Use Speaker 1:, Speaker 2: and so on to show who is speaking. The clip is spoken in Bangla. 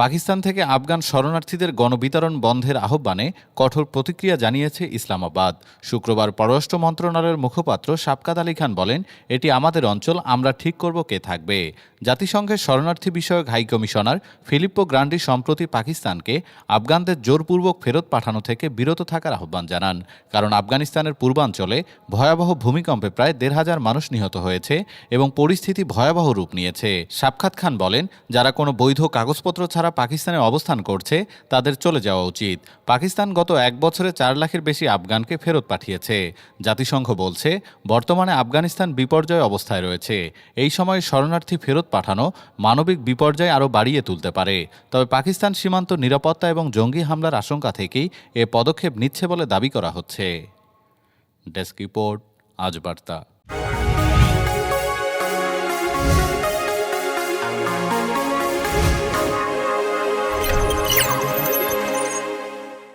Speaker 1: পাকিস্তান থেকে আফগান শরণার্থীদের গণবিতরণ বন্ধের আহ্বানে কঠোর প্রতিক্রিয়া জানিয়েছে ইসলামাবাদ। শুক্রবার পররাষ্ট্র মন্ত্রণালয়ের মুখপাত্র সাবকাত আলী খান বলেন, এটি আমাদের অঞ্চল, আমরা ঠিক করব কে থাকবে। জাতিসংঘের শরণার্থী বিষয়ক হাইকমিশনার ফিলিপ্পো গ্রান্ডি সম্প্রতি পাকিস্তানকে আফগানদের জোরপূর্বক ফেরত পাঠানো থেকে বিরত থাকার আহ্বান জানান। কারণ আফগানিস্তানের পূর্বাঞ্চলে ভয়াবহ ভূমিকম্পে প্রায় দেড় হাজার মানুষ নিহত হয়েছে এবং পরিস্থিতি ভয়াবহ রূপ নিয়েছে। সাবখাত খান বলেন, যারা কোনো বৈধ কাগজপত্র ছাড়া পাকিস্তানে অবস্থান করছে, তাদের চলে যাওয়া উচিত। পাকিস্তান গত এক বছরে চার লাখের বেশি আফগানকে ফেরত পাঠিয়েছে। জাতিসংঘ বলছে, বর্তমানে আফগানিস্তান বিপর্যয় অবস্থায় রয়েছে। এই সময় শরণার্থী ফেরত পাঠানো মানবিক বিপর্যয় আরও বাড়িয়ে তুলতে পারে। তবে পাকিস্তান সীমান্ত নিরাপত্তা এবং জঙ্গি হামলার আশঙ্কা থেকেই এ পদক্ষেপ নিচ্ছে বলে দাবি করা হচ্ছে। ডেস্ক রিপোর্ট, আজ বার্তা।